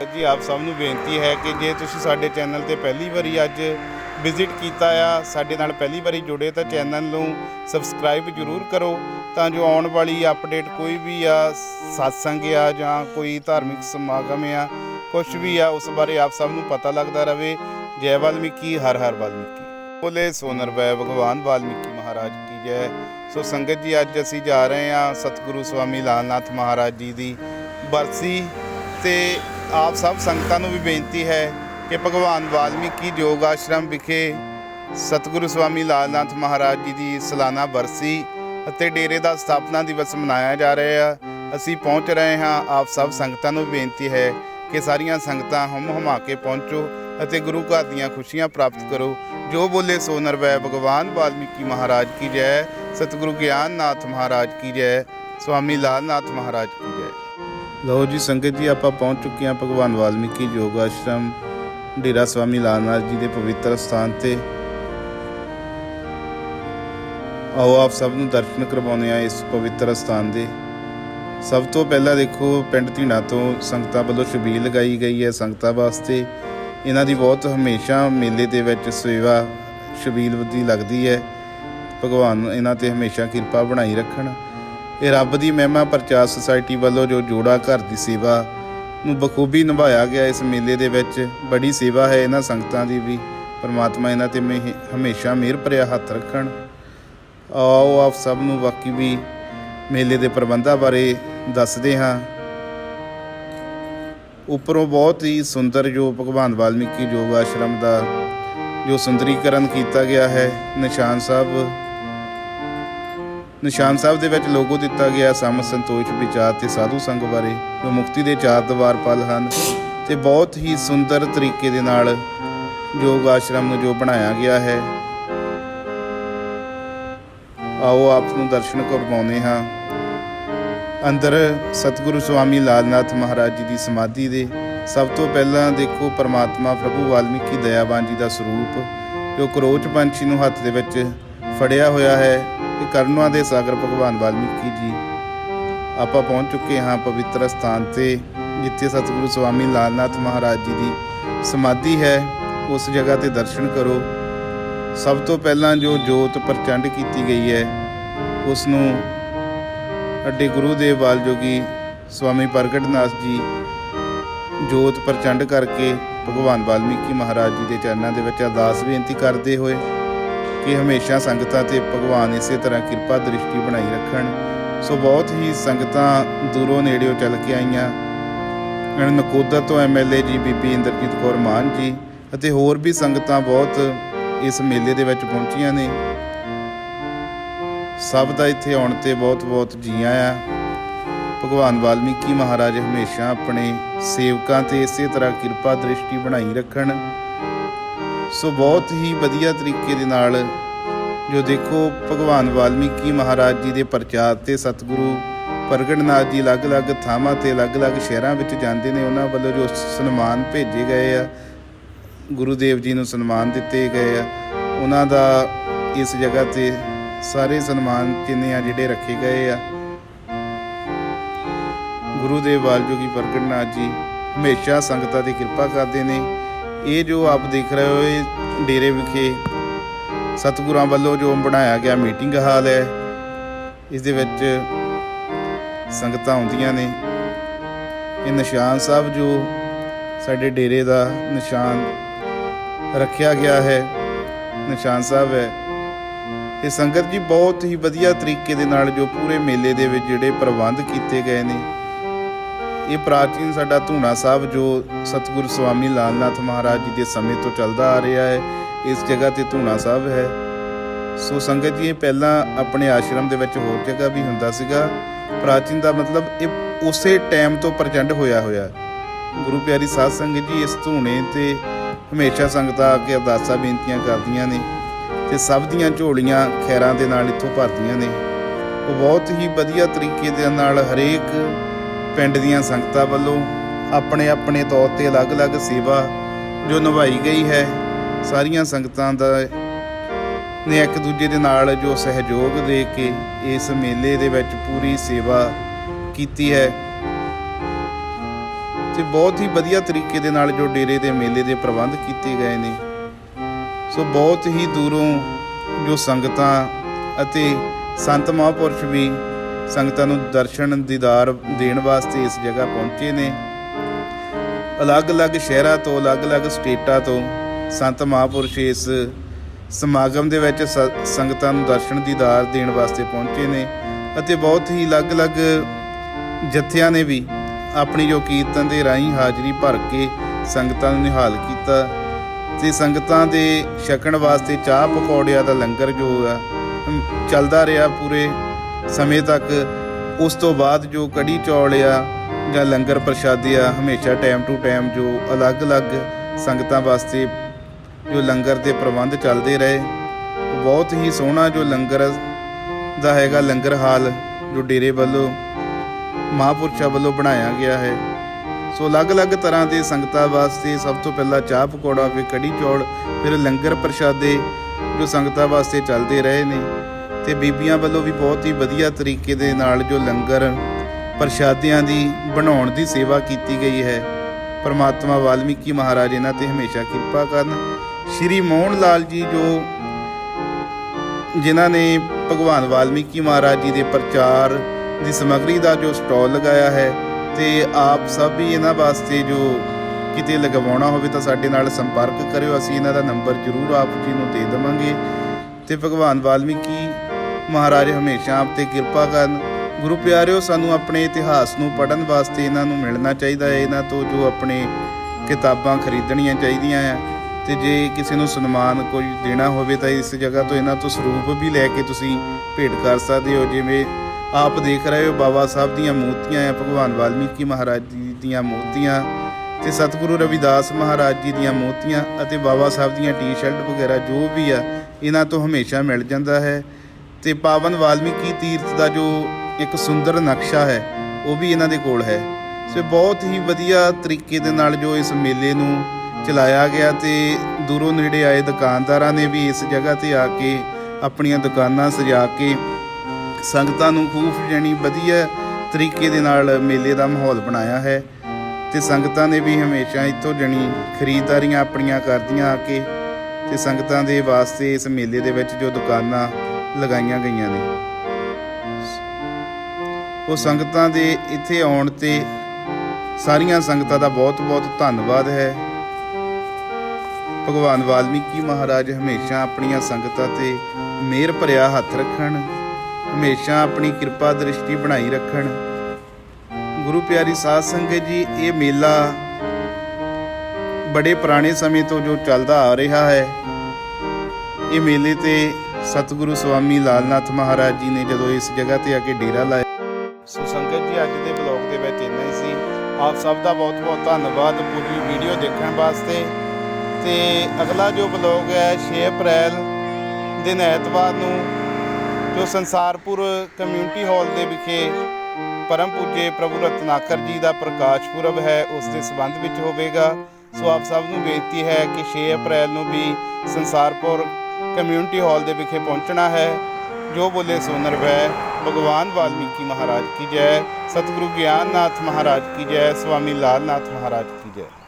ਜੀ, ਆਪ ਸਭ ਨੂੰ ਬੇਨਤੀ ਹੈ ਕਿ ਜੇ ਤੁਸੀਂ ਸਾਡੇ ਚੈਨਲ ਤੇ ਪਹਿਲੀ ਵਾਰੀ ਅੱਜ ਵਿਜ਼ਿਟ ਕੀਤਾ ਆ, ਸਾਡੇ ਨਾਲ ਪਹਿਲੀ ਵਾਰੀ ਜੁੜੇ, ਤਾਂ ਚੈਨਲ ਨੂੰ ਸਬਸਕ੍ਰਾਈਬ ਜ਼ਰੂਰ ਕਰੋ, ਤਾਂ ਜੋ ਆਉਣ ਵਾਲੀ ਅਪਡੇਟ ਕੋਈ ਵੀ ਆ, satsang ਆ ਜਾਂ ਕੋਈ ਧਾਰਮਿਕ ਸਮਾਗਮ ਆ ਕੁਝ ਵੀ ਆ, ਉਸ ਬਾਰੇ ਆਪ ਸਭ ਨੂੰ ਪਤਾ ਲੱਗਦਾ ਰਵੇ। ਜੈ ਵਾਲਮੀਕੀ, ਹਰ ਹਰ ਵਾਲਮੀਕੀ। ਬੋਲੇ ਸੋਨਰ ਵੈ, ਭਗਵਾਨ ਵਾਲਮੀਕੀ ਮਹਾਰਾਜ ਕੀ ਜੈ। ਸੋ ਸੰਗਤ ਜੀ, ਅੱਜ ਅਸੀਂ ਜਾ ਰਹੇ ਹਾਂ ਸਤਿਗੁਰੂ ਸਵਾਮੀ ਲਾਲਨਾਥ ਮਹਾਰਾਜ ਜੀ ਦੀ ਬਰਸੀ ਤੇ ਆਪ ਸਭ ਸੰਗਤਾਂ ਨੂੰ ਵੀ ਬੇਨਤੀ ਹੈ ਕਿ ਭਗਵਾਨ ਵਾਲਮੀਕੀ ਯੋਗ ਆਸ਼ਰਮ ਵਿਖੇ ਸਤਿਗੁਰੂ ਸਵਾਮੀ ਲਾਲਨਾਥ ਮਹਾਰਾਜ ਜੀ ਦੀ ਸਾਲਾਨਾ ਬਰਸੀ ਅਤੇ ਡੇਰੇ ਦਾ ਸਥਾਪਨਾ ਦਿਵਸ ਮਨਾਇਆ ਜਾ ਰਿਹਾ ਹੈ। ਅਸੀਂ ਪਹੁੰਚ ਰਹੇ ਹਾਂ। ਆਪ ਸਭ ਸੰਗਤਾਂ ਨੂੰ ਬੇਨਤੀ ਹੈ ਕਿ ਸਾਰੀਆਂ ਸੰਗਤਾਂ ਹਮ ਹਮਾ ਕੇ ਪਹੁੰਚੋ ਅਤੇ ਗੁਰੂ ਘਰ ਦੀਆਂ ਖੁਸ਼ੀਆਂ ਪ੍ਰਾਪਤ ਕਰੋ। ਜੋ ਬੋਲੇ ਸੋ ਨਰਵੈ। ਭਗਵਾਨ ਵਾਲਮੀਕੀ ਮਹਾਰਾਜ ਕੀ ਜੈ। ਸਤਿਗੁਰੂ ਗਿਆਨਨਾਥ ਮਹਾਰਾਜ ਕੀ ਜੈ। ਸਵਾਮੀ ਲਾਲਨਾਥ ਮਹਾਰਾਜ ਕੀ ਜੈ। ਲਓ ਜੀ, ਸੰਗਤ ਜੀ, ਆਪਾਂ ਪਹੁੰਚ ਚੁੱਕੇ ਹਾਂ ਭਗਵਾਨ ਵਾਲਮੀਕੀ ਯੋਗ ਆਸ਼ਰਮ, ਡੇਰਾ ਸਵਾਮੀ ਲਾਲਨਾਥ ਜੀ ਦੇ ਪਵਿੱਤਰ ਸਥਾਨ ਤੇ। ਆਓ, ਆਪ ਸਭ ਨੂੰ ਦਰਸ਼ਨ ਕਰਵਾਉਂਦੇ ਆ ਇਸ ਪਵਿੱਤਰ ਸਥਾਨ ਦੇ। ਸਭ ਤੋਂ ਪਹਿਲਾਂ ਦੇਖੋ, ਪਿੰਡ ਧੀਣਾ ਤੋਂ ਸੰਗਤਾਂ ਵੱਲੋਂ ਛਬੀਲ ਲਗਾਈ ਗਈ ਹੈ ਸੰਗਤਾਂ ਵਾਸਤੇ। ਇਹਨਾਂ ਦੀ ਬਹੁਤ ਹਮੇਸ਼ਾ ਮੇਲੇ ਦੇ ਵਿੱਚ ਸੇਵਾ ਛਬੀਲ ਦੀ ਲੱਗਦੀ ਹੈ। ਭਗਵਾਨ ਇਹਨਾਂ ਤੇ ਹਮੇਸ਼ਾ ਕਿਰਪਾ ਬਣਾਈ ਰੱਖਣ। ਇਹ ਰੱਬ ਦੀ ਮਹਿਮਾ ਪ੍ਰਚਾਰ ਸੁਸਾਇਟੀ ਵੱਲੋਂ ਜੋ ਜੋੜਾ ਘਰ ਦੀ ਸੇਵਾ ਨੂੰ ਬਖੂਬੀ ਨਿਭਾਇਆ ਗਿਆ ਇਸ ਮੇਲੇ ਦੇ ਵਿੱਚ, ਬੜੀ ਸੇਵਾ ਹੈ ਇਹਨਾਂ ਸੰਗਤਾਂ ਦੀ ਵੀ, ਪਰਮਾਤਮਾ ਇਹਨਾਂ ਤੇ ਮੇ- ਹਮੇਸ਼ਾ ਮਿਹਰ ਭਰਿਆ ਹੱਥ ਰੱਖਣ। ਆਓ ਆਪ ਸਭ ਨੂੰ ਬਾਕੀ ਵੀ ਮੇਲੇ ਦੇ ਪ੍ਰਬੰਧਾਂ ਬਾਰੇ ਦੱਸਦੇ ਹਾਂ। ਉੱਪਰੋਂ ਬਹੁਤ ਹੀ ਸੁੰਦਰ ਜੋ ਭਗਵਾਨ ਵਾਲਮੀਕੀ ਯੋਗ ਆਸ਼ਰਮ ਦਾ ਜੋ ਸੁੰਦਰੀਕਰਨ ਕੀਤਾ ਗਿਆ ਹੈ, ਨਿਸ਼ਾਨ ਸਾਹਿਬ ਨਿਸ਼ਾਨ ਸਾਹਿਬ ਦੇ ਵਿੱਚ ਲੋਗੋ ਦਿੱਤਾ ਗਿਆ ਸਮ ਸੰਤੋਸ਼ ਵਿਚਾਰ ਤੇ ਸਾਧੂ ਸੰਗ ਬਾਰੇ, ਜੋ ਮੁਕਤੀ ਦੇ ਚਾਰ ਦਵਾਰ ਪਲ ਹਨ ਤੇ ਬਹੁਤ ਹੀ ਸੁੰਦਰ ਤਰੀਕੇ ਦੇ ਨਾਲ ਯੋਗ ਆਸ਼ਰਮ ਨੂੰ ਜੋ ਬਣਾਇਆ ਗਿਆ ਹੈ। ਆਓ ਆਪ ਨੂੰ ਦਰਸ਼ਨ ਕਰਵਾਉਂਦੇ ਹਾਂ। ਅੰਦਰ ਸਤਿਗੁਰੂ ਸਵਾਮੀ ਲਾਲਨਾਥ ਮਹਾਰਾਜ ਜੀ ਦੀ ਸਮਾਧੀ ਦੇ ਸਭ ਤੋਂ ਪਹਿਲਾਂ ਦੇਖੋ ਪਰਮਾਤਮਾ ਪ੍ਰਭੂ ਵਾਲਮੀਕੀ ਦਇਆਵਾਨ ਜੀ ਦਾ ਸਰੂਪ, ਜੋ ਕਰੋਚ ਪੰਛੀ ਨੂੰ ਹੱਥ ਦੇ ਵਿੱਚ ਫੜਿਆ ਹੋਇਆ ਹੈ। ਇਹ ਕਰਨਵਾ ਦੇ ਸਾਗਰ ਭਗਵਾਨ ਵਾਲਮੀਕੀ ਜੀ, ਆਪਾਂ ਪਹੁੰਚ ਚੁੱਕੇ ਹਾਂ ਪਵਿੱਤਰ ਸਥਾਨ ਤੇ, ਜਿੱਥੇ ਸਤਿਗੁਰੂ ਸਵਾਮੀ ਲਾਲਨਾਥ ਮਹਾਰਾਜ ਜੀ ਦੀ ਸਮਾਧੀ ਹੈ। ਉਸ ਜਗ੍ਹਾ ਤੇ ਦਰਸ਼ਨ ਕਰੋ। ਸਭ ਤੋਂ ਪਹਿਲਾਂ ਜੋ ਜੋਤ ਪ੍ਰਚੰਡ ਕੀਤੀ ਗਈ ਹੈ ਉਸ ਨੂੰ ਅੱਡੇ ਗੁਰੂ ਦੇਵ ਬਾਲਯੋਗੀ ਸਵਾਮੀ ਪ੍ਰਗਟਨਾਥ ਜੀ ਜੋਤ ਪ੍ਰਚੰਡ ਕਰਕੇ ਭਗਵਾਨ ਵਾਲਮੀਕੀ ਮਹਾਰਾਜ ਜੀ ਦੇ ਚਰਨਾਂ ਦੇ ਵਿੱਚ ਅਰਦਾਸ ਬੇਨਤੀ ਕਰਦੇ ਹੋਏ ਕਿ ਹਮੇਸ਼ਾ ਸੰਗਤਾਂ ਤੇ ਭਗਵਾਨ ਇਸੇ ਤਰ੍ਹਾਂ ਕਿਰਪਾ ਦ੍ਰਿਸ਼ਟੀ ਬਣਾਈ ਰੱਖਣ। ਸੋ ਬਹੁਤ ਹੀ ਸੰਗਤਾਂ ਦੂਰੋਂ ਨੇੜਿਓਂ ਚੱਲ ਕੇ ਆਈਆਂ। ਨਕੋਦਰ ਤੋਂ ਐਮਐਲਏ ਜੀ ਬੀਬੀ ਇੰਦਰਜੀਤ ਕੌਰ ਮਾਨ ਜੀ ਅਤੇ ਹੋਰ ਵੀ ਸੰਗਤਾਂ ਬਹੁਤ ਇਸ ਮੇਲੇ ਦੇ ਵਿੱਚ ਪਹੁੰਚੀਆਂ ਨੇ। ਸਭ ਦਾ ਇੱਥੇ ਆਉਣ ਤੇ ਬਹੁਤ-ਬਹੁਤ ਜੀ ਆਇਆਂ। ਭਗਵਾਨ ਵਾਲਮੀਕੀ ਮਹਾਰਾਜ ਹਮੇਸ਼ਾ ਆਪਣੇ ਸੇਵਕਾਂ ਤੇ ਇਸੇ ਤਰ੍ਹਾਂ ਕਿਰਪਾ ਦ੍ਰਿਸ਼ਟੀ ਬਣਾਈ ਰੱਖਣ। ਸੋ ਬਹੁਤ ਹੀ ਵਧੀਆ ਤਰੀਕੇ ਦੇ ਨਾਲ ਜੋ ਦੇਖੋ ਭਗਵਾਨ ਵਾਲਮੀਕੀ ਮਹਾਰਾਜ ਜੀ ਦੇ ਪ੍ਰਚਾਰ ਤੇ ਸਤਿਗੁਰੂ ਪ੍ਰਗਟਨਾਥ ਜੀ ਅਲੱਗ-ਅਲੱਗ ਥਾਵਾਂ ਤੇ ਅਲੱਗ-ਅਲੱਗ ਸ਼ਹਿਰਾਂ ਵਿੱਚ ਜਾਂਦੇ ਨੇ, ਉਹਨਾਂ ਵੱਲੋਂ ਜੋ ਸਨਮਾਨ ਭੇਜੇ ਗਏ ਆ ਗੁਰੂ ਦੇਵ ਜੀ ਨੂੰ ਸਨਮਾਨ ਦਿੱਤੇ ਗਏ ਆ। ਉਹਨਾਂ ਦਾ ਇਸ ਜਗ੍ਹਾ ਤੇ ਸਾਰੇ ਸਨਮਾਨ ਚਿੰਨ੍ਹ ਆ ਜਿਹੜੇ ਰੱਖੇ ਗਏ ਆ। ਗੁਰੂ ਦੇਵ ਵਾਲਜੋਗੀ ਪ੍ਰਗਟਨਾਥ ਜੀ ਹਮੇਸ਼ਾ ਸੰਗਤਾਂ ਦੀ ਕਿਰਪਾ ਕਰਦੇ ਨੇ। ਇਹ ਜੋ ਆਪ ਦੇਖ ਰਹੇ ਹੋ, ਇਹ ਡੇਰੇ ਵਿਖੇ ਸਤਿਗੁਰਾਂ ਵੱਲੋਂ ਜੋ ਬਣਾਇਆ ਗਿਆ ਮੀਟਿੰਗ ਹਾਲ ਹੈ, ਇਸ ਦੇ ਵਿੱਚ ਸੰਗਤਾਂ ਆਉਂਦੀਆਂ ਨੇ। ਇਹ ਨਿਸ਼ਾਨ ਸਾਹਿਬ ਜੋ ਸਾਡੇ ਡੇਰੇ ਦਾ ਨਿਸ਼ਾਨ ਰੱਖਿਆ ਗਿਆ ਹੈ, ਨਿਸ਼ਾਨ ਸਾਹਿਬ ਹੈ। ਇਹ ਸੰਗਤ ਜੀ ਬਹੁਤ ਹੀ ਵਧੀਆ ਤਰੀਕੇ ਦੇ ਨਾਲ ਜੋ ਪੂਰੇ ਮੇਲੇ ਦੇ ਵਿੱਚ ਜਿਹੜੇ ਪ੍ਰਬੰਧ ਕੀਤੇ ਗਏ ਨੇ ਇਹ ਪ੍ਰਾਚੀਨ ਸਾਡਾ ਧੂਣਾ ਸਾਹਿਬ ਜੋ ਸਤਿਗੁਰੂ ਸਵਾਮੀ ਲਾਲਨਾਥ ਮਹਾਰਾਜ ਜੀ ਦੇ ਸਮੇਂ ਤੋਂ ਚੱਲਦਾ ਆ ਰਿਹਾ ਹੈ, ਇਸ ਜਗ੍ਹਾ ਤੇ ਧੂਣਾ ਸਾਹਿਬ ਹੈ। ਸੋ ਸੰਗਤ ਜੀ, ਇਹ ਪਹਿਲਾਂ ਆਪਣੇ ਆਸ਼ਰਮ ਦੇ ਵਿੱਚ ਹੋਰ ਜਗ੍ਹਾ ਵੀ ਹੁੰਦਾ ਸੀਗਾ। ਪ੍ਰਾਚੀਨ ਦਾ ਮਤਲਬ ਇਹ ਉਸੇ ਟਾਈਮ ਤੋਂ ਪ੍ਰਚੰਡ ਹੋਇਆ ਹੋਇਆ। ਗੁਰੂ ਪਿਆਰੀ ਸਾਧ ਸੰਗਤ ਜੀ, ਇਸ ਧੂਣੇ ਤੇ ਹਮੇਸ਼ਾ ਸੰਗਤਾਂ ਆ ਕੇ ਅਰਦਾਸਾਂ ਬੇਨਤੀਆਂ ਕਰਦੀਆਂ ਨੇ ਤੇ ਸਭ ਦੀਆਂ ਝੋਲੀਆਂ ਖੈਰਾਂ ਦੇ ਨਾਲ ਇੱਥੋਂ ਭਰਦੀਆਂ ਨੇ। ਉਹ ਬਹੁਤ ਹੀ ਵਧੀਆ ਤਰੀਕੇ ਦੇ ਨਾਲ ਹਰੇਕ ਪਿੰਡ ਦੀਆਂ ਸੰਗਤਾਂ ਵੱਲੋਂ ਆਪਣੇ ਆਪਣੇ ਤੌਰ ਤੇ ਅਲੱਗ-ਅਲੱਗ ਸੇਵਾ ਜੋ ਨਿਭਾਈ ਗਈ ਹੈ, ਸਾਰੀਆਂ ਸੰਗਤਾਂ ਦਾ ਨੇ ਇੱਕ ਦੂਜੇ ਦੇ ਨਾਲ ਜੋ ਸਹਿਯੋਗ ਦੇ ਕੇ ਇਸ ਮੇਲੇ ਦੇ ਵਿੱਚ ਪੂਰੀ ਸੇਵਾ ਕੀਤੀ ਹੈ। ਤੇ ਬਹੁਤ ਹੀ ਵਧੀਆ ਤਰੀਕੇ ਦੇ ਨਾਲ ਜੋ ਡੇਰੇ ਦੇ ਮੇਲੇ ਦੇ ਪ੍ਰਬੰਧ ਕੀਤੇ ਗਏ ਨੇ। ਸੋ ਬਹੁਤ ਹੀ ਦੂਰੋਂ ਜੋ ਸੰਗਤਾਂ ਅਤੇ ਸੰਤ ਮਹਾਂਪੁਰਸ਼ ਵੀ ਸੰਗਤਾਂ ਨੂੰ ਦਰਸ਼ਨ ਦੀਦਾਰ ਦੇਣ ਵਾਸਤੇ ਇਸ ਜਗ੍ਹਾ ਪਹੁੰਚੇ ਨੇ। ਅਲੱਗ-ਅਲੱਗ ਸ਼ਹਿਰਾਂ ਤੋਂ, ਅਲੱਗ-ਅਲੱਗ ਸਟੇਟਾਂ ਤੋਂ ਸੰਤ ਮਹਾਂਪੁਰਸ਼ ਇਸ ਸਮਾਗਮ ਦੇ ਵਿੱਚ ਸ- ਸੰਗਤਾਂ ਨੂੰ ਦਰਸ਼ਨ ਦੀਦਾਰ ਦੇਣ ਵਾਸਤੇ ਪਹੁੰਚੇ ਨੇ ਅਤੇ ਬਹੁਤ ਹੀ ਅਲੱਗ-ਅਲੱਗ ਜਥਿਆਂ ਨੇ ਵੀ ਆਪਣੀ ਜੋ ਕੀਰਤਨ ਦੇ ਰਾਹੀਂ ਹਾਜ਼ਰੀ ਭਰ ਕੇ ਸੰਗਤਾਂ ਨੂੰ ਨਿਹਾਲ ਕੀਤਾ ਤੇ ਸੰਗਤਾਂ ਦੇ ਛਕਣ ਵਾਸਤੇ ਚਾਹ ਪਕੌੜਿਆਂ ਦਾ ਲੰਗਰ ਜੋ ਆ ਚੱਲਦਾ ਰਿਹਾ ਪੂਰੇ ਸਮੇਂ ਤੱਕ ਉਸ ਤੋਂ ਬਾਅਦ ਜੋ ਕੜੀ ਚੌਲ ਆ ਜਾਂ ਲੰਗਰ ਪ੍ਰਸ਼ਾਦੇ ਆ, ਹਮੇਸ਼ਾ ਟਾਈਮ ਟੂ ਟਾਈਮ ਜੋ ਅਲੱਗ-ਅਲੱਗ ਸੰਗਤਾਂ ਵਾਸਤੇ ਜੋ ਲੰਗਰ ਦੇ ਪ੍ਰਬੰਧ ਚੱਲਦੇ ਰਹੇ, ਬਹੁਤ ਹੀ ਸੋਹਣਾ ਜੋ ਲੰਗਰ ਦਾ ਹੈਗਾ ਲੰਗਰ ਹਾਲ ਜੋ ਡੇਰੇ ਵੱਲੋਂ, ਮਹਾਂਪੁਰਸ਼ਾਂ ਵੱਲੋਂ ਬਣਾਇਆ ਗਿਆ ਹੈ। ਸੋ ਅਲੱਗ-ਅਲੱਗ ਤਰ੍ਹਾਂ ਦੇ ਸੰਗਤਾਂ ਵਾਸਤੇ ਸਭ ਤੋਂ ਪਹਿਲਾਂ ਚਾਹ ਪਕੌੜਾ, ਫਿਰ ਕੜੀ ਚੌਲ, ਫਿਰ ਲੰਗਰ ਪ੍ਰਸ਼ਾਦੇ ਜੋ ਸੰਗਤਾਂ ਵਾਸਤੇ ਚੱਲਦੇ ਰਹੇ ਨੇ। ਤੇ ਬੀਬੀਆਂ ਵੱਲੋਂ ਵੀ ਬਹੁਤ ਹੀ ਵਧੀਆ ਤਰੀਕੇ ਦੇ ਨਾਲ ਜੋ ਲੰਗਰ ਪ੍ਰਸ਼ਾਦਿਆਂ ਦੀ ਬਣਾਉਣ ਦੀ ਸੇਵਾ ਕੀਤੀ ਗਈ ਹੈ। ਪਰਮਾਤਮਾ ਵਾਲਮੀਕੀ ਮਹਾਰਾਜ ਇਹਨਾਂ ਤੇ ਹਮੇਸ਼ਾ ਕਿਰਪਾ ਕਰਨ। ਸ਼੍ਰੀ ਮੋਹਨ ਲਾਲ ਜੀ ਜੋ ਜਿਨ੍ਹਾਂ ਨੇ ਭਗਵਾਨ ਵਾਲਮੀਕੀ ਮਹਾਰਾਜ ਜੀ ਦੇ ਪ੍ਰਚਾਰ ਦੀ ਸਮੱਗਰੀ ਦਾ ਜੋ ਸਟਾਲ ਲਗਾਇਆ ਹੈ ਤੇ ਆਪ ਸਭ ਵੀ ਇਹਨਾਂ ਵਾਸਤੇ ਜੋ ਕਿਤੇ ਲਗਵਾਉਣਾ ਹੋਵੇ ਤਾਂ ਸਾਡੇ ਨਾਲ ਸੰਪਰਕ ਕਰਿਓ। ਅਸੀਂ ਇਹਨਾਂ ਦਾ ਨੰਬਰ ਜ਼ਰੂਰ ਆਪ ਜੀ ਨੂੰ ਦੇ ਦੇਵਾਂਗੇ। ਤੇ ਭਗਵਾਨ ਵਾਲਮੀਕੀ ਮਹਾਰਾਜ ਹਮੇਸ਼ਾ ਆਪ ਤੇ ਕਿਰਪਾ ਕਰਨ। ਗੁਰੂ ਪਿਆਰਿਓ, ਸਾਨੂੰ ਆਪਣੇ ਇਤਿਹਾਸ ਨੂੰ ਪੜ੍ਹਨ ਵਾਸਤੇ ਇਹਨਾਂ ਨੂੰ ਮਿਲਣਾ ਚਾਹੀਦਾ ਹੈ। ਇਹਨਾਂ ਤੋਂ ਜੋ ਆਪਣੇ ਕਿਤਾਬਾਂ ਖਰੀਦਣੀਆਂ ਚਾਹੀਦੀਆਂ ਆ। ਤੇ ਜੇ ਕਿਸੇ ਨੂੰ ਸਨਮਾਨ ਕੋਈ ਦੇਣਾ ਹੋਵੇ ਤਾਂ ਇਸ ਜਗ੍ਹਾ ਤੋਂ ਇਹਨਾਂ ਤੋਂ ਸਰੂਪ ਵੀ ਲੈ ਕੇ ਤੁਸੀਂ ਭੇਟ ਕਰ ਸਕਦੇ ਹੋ। ਜਿਵੇਂ ਆਪ ਦੇਖ ਰਹੇ ਹੋ, ਬਾਬਾ ਸਾਹਿਬ ਦੀਆਂ ਮੂਰਤੀਆਂ ਆ, ਭਗਵਾਨ ਵਾਲਮੀਕੀ ਮਹਾਰਾਜ ਜੀ ਦੀਆਂ ਮੂਰਤੀਆਂ ਤੇ ਸਤਿਗੁਰੂ ਰਵਿਦਾਸ ਮਹਾਰਾਜ ਜੀ ਦੀਆਂ ਮੂਰਤੀਆਂ ਅਤੇ ਬਾਬਾ ਸਾਹਿਬ ਦੀਆਂ ਟੀ-ਸ਼ਰਟ ਵਗੈਰਾ ਜੋ ਵੀ ਆ, ਇਹਨਾਂ ਤੋਂ ਹਮੇਸ਼ਾ ਮਿਲ ਜਾਂਦਾ ਹੈ। ਤੇ ਪਾਵਨ ਵਾਲਮੀਕੀ ਤੀਰਥ ਦਾ ਜੋ ਇੱਕ ਸੁੰਦਰ ਨਕਸ਼ਾ ਹੈ, ਉਹ ਵੀ ਇਹਨਾਂ ਦੇ ਕੋਲ ਹੈ। ਸੋ ਬਹੁਤ ਹੀ ਵਧੀਆ ਤਰੀਕੇ ਦੇ ਨਾਲ ਜੋ ਇਸ ਮੇਲੇ ਨੂੰ ਚਲਾਇਆ ਗਿਆ ਤੇ ਦੂਰੋਂ ਨੇੜੇ ਆਏ ਦੁਕਾਨਦਾਰਾਂ ਨੇ ਵੀ ਇਸ ਜਗ੍ਹਾ ਤੇ ਆ ਕੇ ਆਪਣੀਆਂ ਦੁਕਾਨਾਂ ਸਜਾ ਕੇ ਸੰਗਤਾਂ ਨੂੰ ਖੂਬ ਜਾਣੀ ਵਧੀਆ ਤਰੀਕੇ ਦੇ ਨਾਲ ਮੇਲੇ ਦਾ ਮਾਹੌਲ ਬਣਾਇਆ ਹੈ ਤੇ ਸੰਗਤਾਂ ਨੇ ਵੀ ਹਮੇਸ਼ਾ ਇੱਥੋਂ ਜਣੀ ਖਰੀਦਦਾਰੀਆਂ ਆਪਣੀਆਂ ਕਰਦੀਆਂ ਆ ਕੇ ਤੇ ਸੰਗਤਾਂ ਦੇ ਵਾਸਤੇ ਇਸ ਮੇਲੇ ਦੇ ਵਿੱਚ ਜੋ ਦੁਕਾਨਾਂ ਲਗਾਈਆਂ ਗਈਆਂ ਨੇ। ਉਹ ਸੰਗਤਾਂ ਦੇ ਇੱਥੇ ਆਉਣ ਤੇ ਸਾਰੀਆਂ ਸੰਗਤਾਂ ਦਾ ਬਹੁਤ-ਬਹੁਤ ਧੰਨਵਾਦ ਹੈ। ਭਗਵਾਨ ਵਾਲਮੀਕੀ ਮਹਾਰਾਜ ਹਮੇਸ਼ਾ ਆਪਣੀਆਂ ਸੰਗਤਾਂ ਤੇ ਮਿਹਰ ਭਰਿਆ ਹੱਥ ਰੱਖਣ, ਹਮੇਸ਼ਾ ਆਪਣੀ ਕਿਰਪਾ ਦ੍ਰਿਸ਼ਟੀ ਬਣਾਈ ਰੱਖਣ। ਗੁਰੂ ਪਿਆਰੀ ਸਾਧ ਸੰਗਤ ਜੀ, ਇਹ ਮੇਲਾ ਬੜੇ ਪੁਰਾਣੇ ਸਮੇਂ ਤੋਂ ਜੋ ਚੱਲਦਾ ਆ ਰਿਹਾ ਹੈ, ਇਹ ਮੇਲੇ ਤੇ ਸਤਿਗੁਰੂ ਸਵਾਮੀ ਲਾਲਨਾਥ ਮਹਾਰਾਜ ਜੀ ਨੇ ਜਦੋਂ ਇਸ ਜਗ੍ਹਾ ਤੇ ਆ ਕੇ ਡੇਰਾ ਲਾਇਆ। ਸੋ ਸੰਗਤ ਜੀ, ਅੱਜ ਦੇ ਬਲੌਗ ਦੇ ਵਿੱਚ ਇੰਨਾ ਹੀ ਸੀ। ਆਪ ਸਭ ਦਾ ਬਹੁਤ ਬਹੁਤ ਧੰਨਵਾਦ ਪੂਰੀ ਵੀਡੀਓ ਦੇਖਣ ਵਾਸਤੇ। ਤੇ ਅਗਲਾ ਜੋ ਬਲੌਗ ਹੈ 6 ਅਪ੍ਰੈਲ ਦਿਨ ਐਤਵਾਰ ਨੂੰ, ਜੋ ਸੰਸਾਰਪੁਰ ਕਮਿਊਨਿਟੀ ਹਾਲ ਦੇ ਵਿਖੇ ਪਰਮ ਪੂਜੇ ਪ੍ਰਭੂ ਰਤਨਾਕਰ ਜੀ ਦਾ ਪ੍ਰਕਾਸ਼ ਪੁਰਬ ਹੈ, ਉਸ ਦੇ ਸੰਬੰਧ ਵਿੱਚ ਹੋਵੇਗਾ। ਸੋ ਆਪ ਸਭ ਨੂੰ ਬੇਨਤੀ ਹੈ ਕਿ 6 ਅਪ੍ਰੈਲ ਨੂੰ ਵੀ ਸੰਸਾਰਪੁਰ ਕਮਿਊਨਿਟੀ ਹਾਲ ਦੇ ਵਿਖੇ ਪਹੁੰਚਣਾ ਹੈ। ਜੋ ਬੋਲੇ ਸੋ ਨਰਵੈ। ਭਗਵਾਨ ਵਾਲਮੀਕੀ ਮਹਾਰਾਜ ਕੀ ਜੈ। ਸਤਿਗੁਰੂ ਗਿਆਨਨਾਥ ਮਹਾਰਾਜ ਕੀ ਜੈ। ਸਵਾਮੀ ਲਾਲਨਾਥ ਮਹਾਰਾਜ ਕੀ ਜੈ।